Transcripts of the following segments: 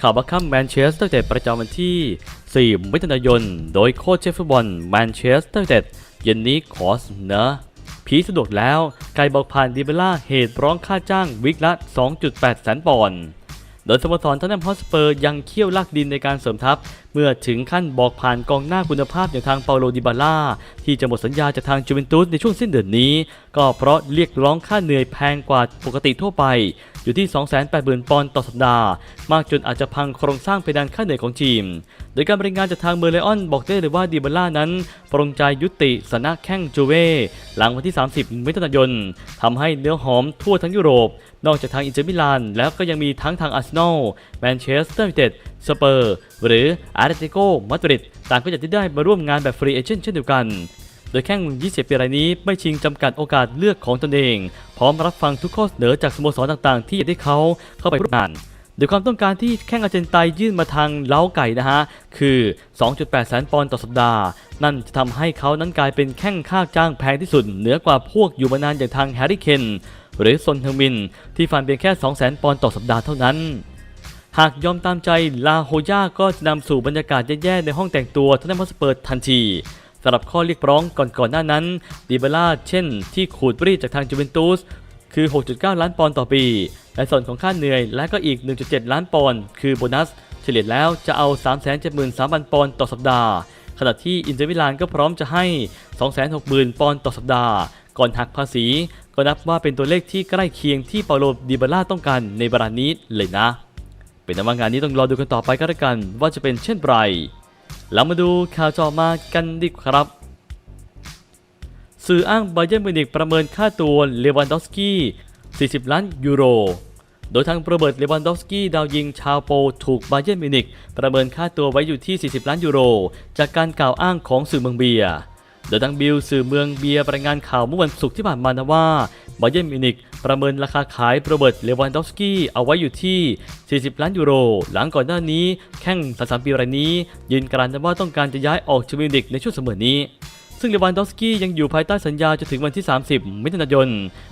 ข่าวบัคคัมแมนเชสเตอร์เต็ดประจำวันที่ 4 มิถุนายน โดยโค้ชเชฟฟุตบอลแมนเชสเตอร์เต็ดเย็นนี้ขอเสนอผีสะดวกแล้วไกลบอกผ่านดีเบล่าเหตุร้องค่าจ้างวิกละ 2.8 แสนปอนด์ โดยสโมสรทอนแนมฮอสเปอร์ยังเคี่ยวลากดินในการเสริมทัพ เมื่อถึงขั้นบอกผ่านกองหน้าคุณภาพอย่างทางเปาโลดิบาล่าที่จะหมดสัญญาจากทางจูเวนตุสในช่วงสิ้นเดือนนี้ ก็เพราะเรียกร้องค่าเหนื่อยแพงกว่าปกติทั่วไป อยู่ที่ 280,000ปอนด์ต่อสัปดาห์ มากจนอาจจะพังโครงสร้างเพดานค่าเหนื่อยของทีม ดยการบริงานจากทางเมอร์เลออนบอกได้เลยว่าดิบาล่านั้น ปรงใจยุติสนะแข้งจูเว่หลังวันที่ 30 มิถุนายนทำให้เนื้อหอมทั่วทั้งยุโรป นอกจากทางอินเตอร์มิลาน แล้วก็ยังมีทั้งทางอาร์เซนอลแมนเชสเตอร์ยูไนเต็ดสเปอร์ หรืออาร์เตติโกมาดริดต่างก็อยากได้มาร่วมงานแบบฟรีเอเจนต์เช่นเดียวกันโดยแข้ง 20 ปีรายนี้ไม่ชิงจำกัดโอกาสเลือกของตนเอง พร้อมรับฟังทุกข้อเสนอจากสโมสรต่างๆ ที่อยากได้เขาเข้าไปร่วมงาน โดยความต้องการที่แข้งอาร์เจนไตน์ยื่นมาทางเล้าไก่นะฮะ คือ 2.8 แสนปอนด์ต่อสัปดาห์ นั่นจะทำให้เขานั้นกลายเป็นแข้งค่าจ้างแพงที่สุด เหนือกว่าพวกอยู่มานานอย่างทางแฮร์รี่เคนหรือซนเฮอร์มิน ที่ฟันเพียงแค่ 2 0 0 0 0 0 ปอนด์ต่อสัปดาห์เท่านั้น หากยอมตามใจลาโฮย่าก็จะนำสู่บรรยากาศแย่ๆในห้องแต่งตัวทันนมอสเปิดทันทีสำหรับข้อเรียกร้องก่อนๆหน้านั้นดิเบล่าเช่น ที่ขูดปรีดจากทางจูเวนตุส คือ 6.9 ล้านปอนด์ต่อปี และส่วนของค่าเหนื่อยและก็อีก 1.7 ล้านปอนด์คือโบนัส เฉลี่ยแล้วจะเอา 373,000 ปอนด์ต่อสัปดาห์ ขณะที่อินเตอร์มิลานก็พร้อมจะให้ 260,000 ปอนด์ต่อสัปดาห์ ก่อนหักภาษี ก็นับว่าเป็นตัวเลขที่ใกล้เคียงที่เปาโลดิบาล่าต้องการในเวลานี้เลยนะ เป็นนว่างานนี้ต้องรอดูกันต่อไปก็แล้วกัน ว่าจะเป็นเช่นไรเรามาดูข่าวจอมากันดีครับ สื่ออ้างไบเยร์นมิวนิกประเมินค่าตัวเลวันดอฟสกี้ 40 ล้านยูโร โดยทางโระเบิร์ตเลวันดอฟสกี้ดาวยิงชาวโปถูกไบเยร์นมิวนิกประเมินค่าตัวไว้อยู่ที่ 40 ล้านยูโร จากการกล่าวอ้างของสื่อเมืองเบียร์โดยทางบิลสื่อเมืองเบียร์รายงานข่าวเมื่อวันศุกร์ที่ผ่านมานะว่าไบเยร์นมิวนิกประเมินราคาขายโรเบิร์ตเลวันดอฟสกี้เอาไว้อยู่ที่ 40 ล้านยูโร หลังก่อนหน้านี้แข้ง33ปีรายนี้ ยืนกรานว่าต้องการจะย้ายออกจากมิวนิกในช่วงเสมอนี้ ซึ่งเลวานดอฟสกี้ยังอยู่ภายใต้สัญญาจนถึงวันที่ 30 มิถุนายน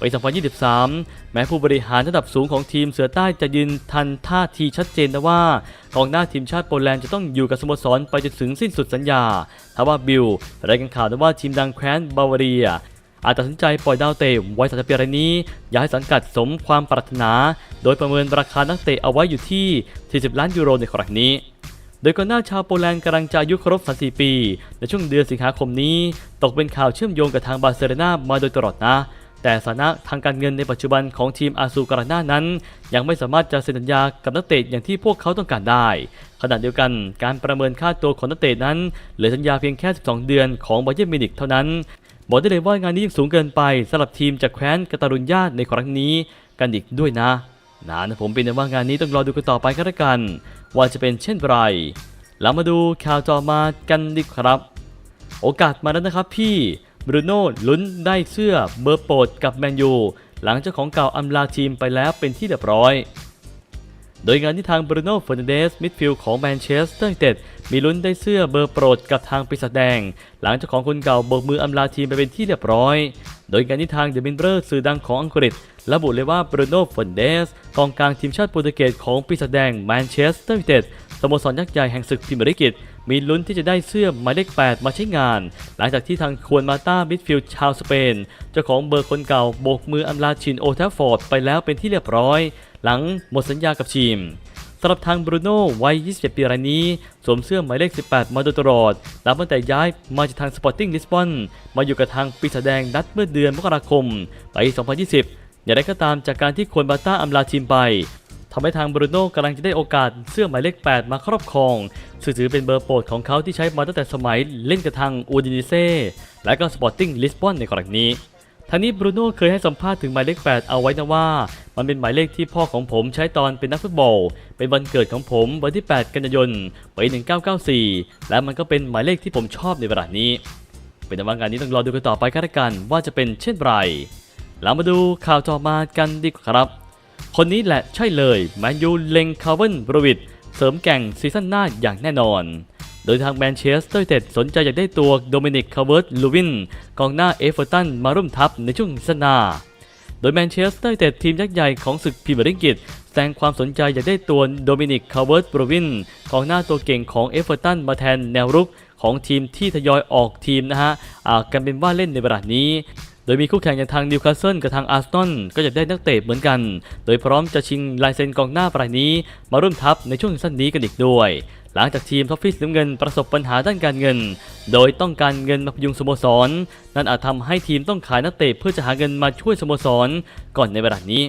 ปี 2023 แม้ผู้บริหารระดับสูงของทีมเสือใต้จะยืนทันท่าทีชัดเจนนะว่ากองหน้าทีมชาติโปแลนด์จะต้องอยู่กับสโมสรไปจนถึงสิ้นสุดสัญญาทว่าบิลรายงานข่าวนะว่าทีมดังแคว้นบาวาเรียอาจตัดสินใจปล่อยดาวเตะวัย30ปีรายนี้ย้ายสังกัดสมความปรารถนา โดยประเมินราคานักเตะเอาไว้อยู่ที่ 40 ล้านยูโรในครั้งนี้ โดยก่อนหน้าชาวโปแลนด์กำลังจะอายุครบ 34 ปี ในช่วงเดือนสิงหาคมนี้ ตกเป็นข่าวเชื่อมโยงกับทางบาร์เซโลนามาโดยตลอดนะ แต่สถานะทางการเงินในปัจจุบันของทีมอาซูการาน่านั้น ยังไม่สามารถจะเซ็นสัญญากับนักเตะอย่างที่พวกเขาต้องการได้ ขณะเดียวกันการประเมินค่าตัวของนักเตะนั้นเหลือสัญญาเพียงแค่ 12 เดือนของบาเยร์นมิวนิกเท่านั้นบอกได้เลยว่างานนี้ยังสูงเกินไปสำหรับทีมจากแคว้นกาตาลุญญาในครั้งนี้กันอีกด้วยนะนะนะผมเป็นว่างานนี้ต้องรอดูกันต่อไปก็แล้วกัน ว่าจะเป็นเช่นไร แล้วมาดูข่าวต่อมากันดีครับ โอกาสมาแล้วนะครับพี่บรูโน่ลุ้นได้เสื้อเบอร์โปรดกับแมนยูหลังเจ้าของเก่าอำลาทีมไปแล้วเป็นที่เรียบร้อย โดยงานที่ทางบรูโน่เฟอร์นันเดสมิดฟิลด์ของแมนเชสเตอร์ยูไนเต็ดมีลุ้นได้เสื้อเบอร์โปรดกับทางปีศาจแดง หลังเจ้าของคนเก่าโบกมืออำลาทีมไปเป็นที่เรียบร้อย โดยงานที่ทางเดอะมินเบอร์สื่อดังของอังกฤษระบุเลยว่าบรูโน่เฟอร์นันเดสกองกลางทีมชาติโปรตุเกสของปีศาจแดงแมนเชสเตอร์ยูไนเต็ดสโมสรยักษ์ใหญ่แห่งศึกพรีเมียร์ลีก มีลุ้นที่จะได้เสื้อหมายเลข 8 มาใช้งาน หลังจากที่ทางควรมาต้ามิดฟิลด์ชาวสเปน เจ้าของเบอร์คนเก่าโบกมืออำลาชินโอทฟฟอร์ดไปแล้วเป็นที่เรียบร้อย หลังหมดสัญญากับทีมสำหรับทางบรูโน่วัย 27 ปีรายนี้ สวมเสื้อหมายเลข 18 มาโดยตลอดนับตั้งแต่ย้ายมาจากทางสปอร์ติ้งลิสบอนมาอยู่กับทางปีศาจแดงนัดเมื่อเดือนมกราคมปี 2020 อย่างไรก็ตามจากการที่ควรบาต้าอำลาทีมไป ทำให้ทางบรูโน่กำลังจะได้โอกาสเสื้อหมายเลข 8 มาครอบครองซึ่งถือเป็นเบอร์โปรดของเขาที่ใช้มาตั้งแต่สมัยเล่นกับทางอูดินิเซ่และก็สปอร์ติ้งลิสบอนในครั้งนี้ทางนี้บรูโน่เคยให้สัมภาษณ์ถึงหมายเลข 8 เอาไว้นะว่า มันเป็นหมายเลขที่พ่อของผมใช้ตอนเป็นนักฟุตบอล เป็นวันเกิดของผมวันที่ 8 กันยายนปี1994 และมันก็เป็นหมายเลขที่ผมชอบในเวลานี้ เป็นว่างานนี้ต้องรอดูกันต่อไปกันละกันว่าจะเป็นเช่นไรเรามาดูข่าวต่อมากันดีกว่าครับ คนนี้แหละใช่เลยแมนยูเล็งคาร์เวนบรวิดเสริมแก่งซีซั่นหน้าอย่างแน่นอน โดยทางแมนเชสเตอร์เต็ดสนใจอยากได้ตัวโดมินิกคาร์เวิร์ตลูวินกองหน้าเอฟเวอร์ตันมาร่วมทัพในช่วงซีซั่นหน้าโดยแมนเชสเตอร์เต็ดทีมยักษ์ใหญ่ของศึกพรีเมียร์ลีกแสดงความสนใจอยากได้ตัวโดมินิกคาร์เวิร์ตบรวินกองหน้าตัวเก่งของเอฟเวอร์ตันมาแทนแนวรุกของทีมที่ทยอยออกทีมนะฮะอ่ากันเป็นว่าเล่นในเวลานี้ ดยมีคู่แข่งอย่างทางนิวคาสเซิลกับทางอาร์เซนอลก็จะได้นักเตะเหมือนกัน โดยพร้อมจะชิงลายเซ็นกองหน้ารายนี้ มาร่วมทัพในช่วงสั้นนี้กันอีกด้วย หลังจากทีมท็อฟฟี่สีน้ำเงินประสบปัญหาด้านการเงิน โดยต้องการเงินมาพยุงสโมสร นั่นอาจทำให้ทีมต้องขายนักเตะเพื่อจะหาเงินมาช่วยสโมสร ก่อนในเวลานี้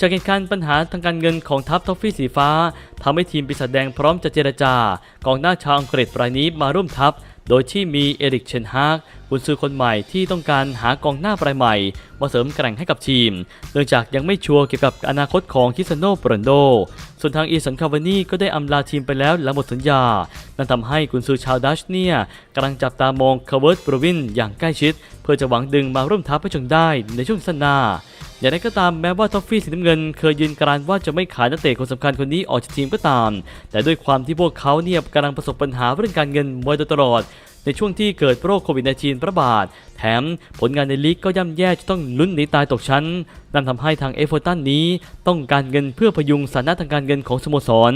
จากเหตุการณ์ปัญหาทางการเงินของทัพทอฟฟี่สีฟ้าทำให้ทีมปีศาจแดงพร้อมจะเจรจากองหน้าชาวอังกฤษรายนี้มาร่วมทัพ โดยที่มีเอริกเชนฮากกุนซือคนใหม่ที่ต้องการหากองหน้ารายใหม่ มาเสริมแกร่งให้กับทีม เนื่องจากยังไม่ชัวร์เกี่ยวกับอนาคตของคิสโนโปรนโด ส่วนทางอีสันคาวานี่ก็ได้อำลาทีมไปแล้วหลังหมดสัญญา นั่นทำให้กุนซือชาวดัชเนี่ยกำลังจับตามองคาเวิร์ตบรวินอย่างใกล้ชิด เพื่อจะหวังดึงมาร่วมทัพให้จงได้ในช่วงสั้นหน้า อย่างไรก็ตามแม้ว่าท็อฟฟี่สีน้ำเงินเคยยืนกรานว่าจะไม่ขายนักเตะคนสำคัญคนนี้ออกจากทีมก็ตาม แต่ด้วยความที่พวกเขาเนี่ยกำลังประสบปัญหาเรื่องการเงินมาโดยตลอด ในช่วงที่เกิดโรคโควิด -19 ระบาด แถมผลงานในลีกก็ย่ำแย่จะต้องลุ้นหนีตายตกชั้นนั่นทำให้ทางเอฟเวอร์ตันนี้ต้องการเงินเพื่อพยุงฐานะทางการเงินของสโมสร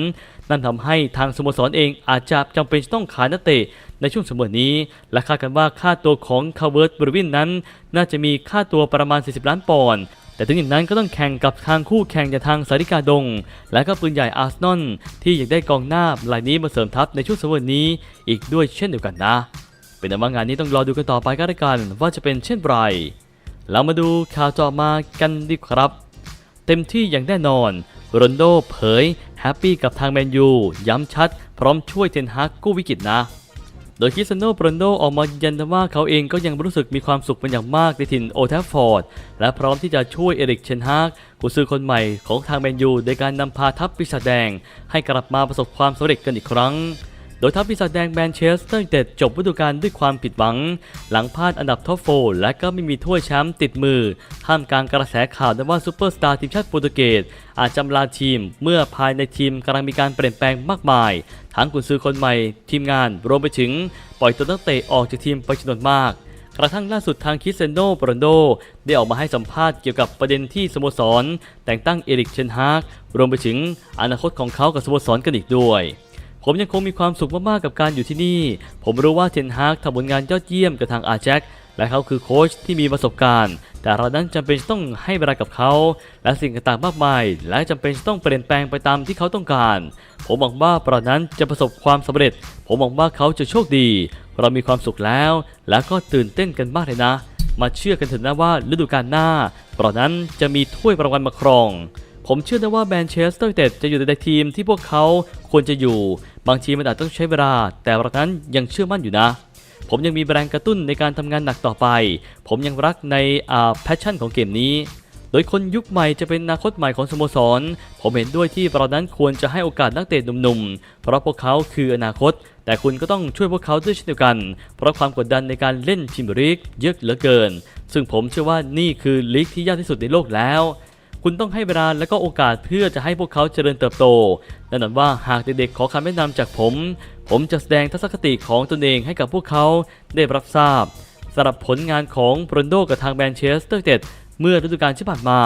นั่นทำให้ทางสโมสรเองอาจจะจำเป็นจะต้องขายนักเตะในช่วงเสมอนี้ และคาดกันว่าค่าตัวของคาเวิร์ตบริวินนั้น น่าจะมีค่าตัวประมาณ 40 ล้านปอนด์ แต่ถึงอย่างนั้นก็ต้องแข่งกับทางคู่แข่งอย่างทางสาริกาดง และก็ปืนใหญ่อาร์เซนอลที่อยากได้กองหน้ารายนี้มาเสริมทัพในช่วงเสมอนี้อีกด้วยเช่นเดียวกันนะ เป็นแต่ว่างานนี้ต้องรอดูกันต่อไปก็แล้วกันว่าจะเป็นเช่นไรเรามาดูข่าวต่อมากันดีครับ เต็มที่อย่างแน่นอนโรนโดเผยแฮปปี้กับทางแมนยู ย้ำชัด พร้อมช่วยเทนฮากกู้วิกฤตนะ โดยคริสเตียโนโรนโดออกมายืนยันว่าเขาเองก็ยังรู้สึกมีความสุขเป็นอย่างมากในถิ่นโอแทัฟฟอร์ด และพร้อมที่จะช่วยเอริกเชนฮากกุนซือคนใหม่ของทางแมนยูในการนำพาทัพปีศาจแดง ให้กลับมาประสบความสำเร็จกันอีกครั้ง โดยทัพปีศาจแดงแมนเชสเตอร์ยูไนเต็ดจบฤดูกาลด้วยความผิดหวัง หลังพลาดอันดับท็อปโฟและก็ไม่มีถ้วยแชมป์ติดมือ ท่ามกลางกระแสข่าวว่าซูเปอร์สตาร์ทีมชาติโปรตุเกสอาจจำลาทีมเมื่อภายในทีมกำลังมีการเปลี่ยนแปลงมากมาย ทั้งกุนซือคนใหม่ ทีมงานรวมไปถึงปล่อยตัวนักเตะออกจากทีมไปจำนวนมากกระทั่งล่าสุดทางคิสเซนโนโปรนโด ได้ออกมาให้สัมภาษณ์เกี่ยวกับประเด็นที่สโมสร แต่งตั้งเอริกเชนฮากรวมไปถึงอนาคตของเขากับสโมสรกันอีกด้วย ผมยังคงมีความสุขมากๆกับการอยู่ที่นี่ ผมรู้ว่าเทนฮากทำผลงานยอดเยี่ยมกับทางอาแจ็คและเขาคือโค้ชที่มีประสบการณ์ แต่เรานั้นจำเป็นต้องให้เวลากับเขา และสิ่งต่างๆมากมาย และจำเป็นต้องเปลี่ยนแปลงไปตามที่เขาต้องการ ผมหวังว่าเรานั้นจะประสบความสำเร็จ ผมหวังว่าเขาจะโชคดี เรามีความสุขแล้ว และก็ตื่นเต้นกันมากเลยนะ มาเชื่อกันเถอะนะว่าฤดูกาลหน้าเรานั้นจะมีถ้วยรางวัลมาครอง ผมเชื่อนะว่าแมนเชสเตอร์เต็ดจะอยู่ในทีมที่พวกเขาควรจะอยู่ บางทีมันอาจต้องใช้เวลา แต่เรานั้นยังเชื่อมั่นอยู่นะ ผมยังมีแรงกระตุ้นในการทำงานหนักต่อไป ผมยังรักในอ่าแพชชั่นของเกมนี้ โดยคนยุคใหม่จะเป็นอนาคตใหม่ของสโมสร ผมเห็นด้วยที่เรานั้นควรจะให้โอกาสนักเตะหนุ่มๆ เพราะพวกเขาคืออนาคต แต่คุณก็ต้องช่วยพวกเขาด้วยเช่นเดียวกัน เพราะความกดดันในการเล่นทีมลีกเยอะเหลือเกิน ซึ่งผมเชื่อว่านี่คือลีกที่ยากที่สุดในโลกแล้ว คุณต้องให้เวลาและก็โอกาสเพื่อจะให้พวกเขาเจริญเติบโตแน่นอนว่าหากเด็กๆขอคำแนะนำจากผม ผมจะแสดงทัศนคติของตนเองให้กับพวกเขาได้รับทราบสำหรับผลงานของโรนโดกับทางแมนเชสเตอร์ยูไนเต็ดเมื่อฤดูกาลที่ผ่านมา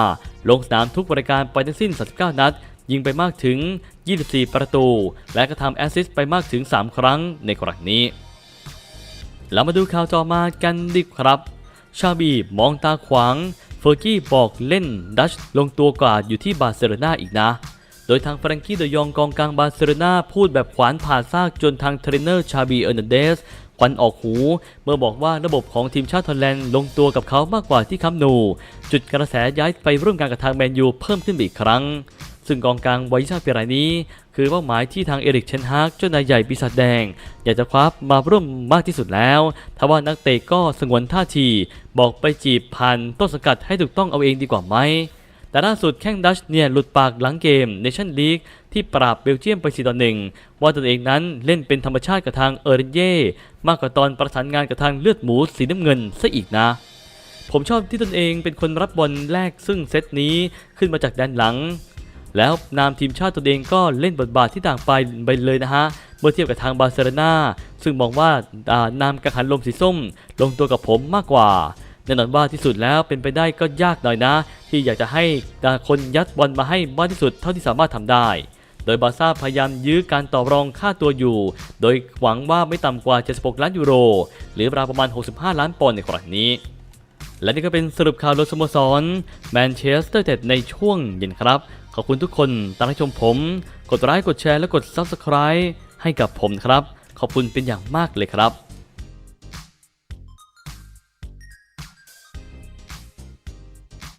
ลงสนามทุกรายการไปทั้งสิ้น 39 นัด ยิงไปมากถึง 24 ประตู และกระทำแอสซิสต์ไปมากถึง 3 ครั้งในครั้งนี้เรามาดูข่าวต่อมากันดีครับ ชาบีมองตาขวาง เฟอร์กี้บอกเล่นดัชลงตัวกว่าอยู่ที่บาร์เซโลนาอีกนะ โดยทางฟรังกี้เดยองกองกลางบาร์เซโลนาพูดแบบขวานผ่าซากจนทางเทรนเนอร์ชาบีเออร์นันเดสควันออกหู เมื่อบอกว่าระบบของทีมชาติฮอลแลนด์ลงตัวกับเขามากกว่าที่คัมนู จุดกระแสย้ายไปร่วมงานกับทางแมนยูเพิ่มขึ้นอีกครั้ง ซึ่งกองกลางวัย25ปีรายนี้ คือเป้าหมายที่ทางเอริกเชนฮากเจ้านายใหญ่ปีศาจแดง อยากจะคว้ามาร่วมมากที่สุดแล้วทว่านักเตะก็สงวนท่าที บอกไปจีบผ่านต้นสกัดให้ถูกต้องเอาเองดีกว่าไหมแต่ล่าสุดแข้งดัชเนี่ยหลุดปากหลังเกมเนชั่นลีกที่ปราบเบลเยียมไป4ต่อ1ว่าตนเองนั้นเล่นเป็นธรรมชาติกับทางเออร์เรนเย่มากกว่าตอนประสานงานกับทางเลือดหมูสีน้ำเงินซะอีกนะ ผมชอบที่ตนเองเป็นคนรับบอลแรกซึ่งเซตนี้ขึ้นมาจากด้านหลัง แล้วนามทีมชาติตัวเองก็เล่นบทบาทที่ต่างไปไปเลยนะฮะเมื่อเทียบกับทางบาร์เซโลนาซึ่งมองว่าานามกังหันลมสีส้ม ลงตัวกับผมมากกว่าในแน่นอนว่าที่สุดแล้วเป็นไปได้ก็ยากหน่อยนะ ที่อยากจะให้คนยัดบอลมาให้มากที่สุดเท่าที่สามารถทำได้ โดยบาร์ซ่าพยายามยื้อการต่อรองค่าตัวอยู่ โดยหวังว่าไม่ต่ำกว่า 76 ล้านยูโร หรือราวประมาณ 65 ล้านปอนด์ในครั้งนี้และนี่ก็เป็นสรุปข่าวโดสโมสรแมนเชสเตอร์เต็ดในช่วงเย็นครับ ขอบคุณทุกคนตามรับชมผม กดไลค์กดแชร์และกด Subscribe ให้กับผมครับ ขอบคุณเป็นอย่างมากเลยครับ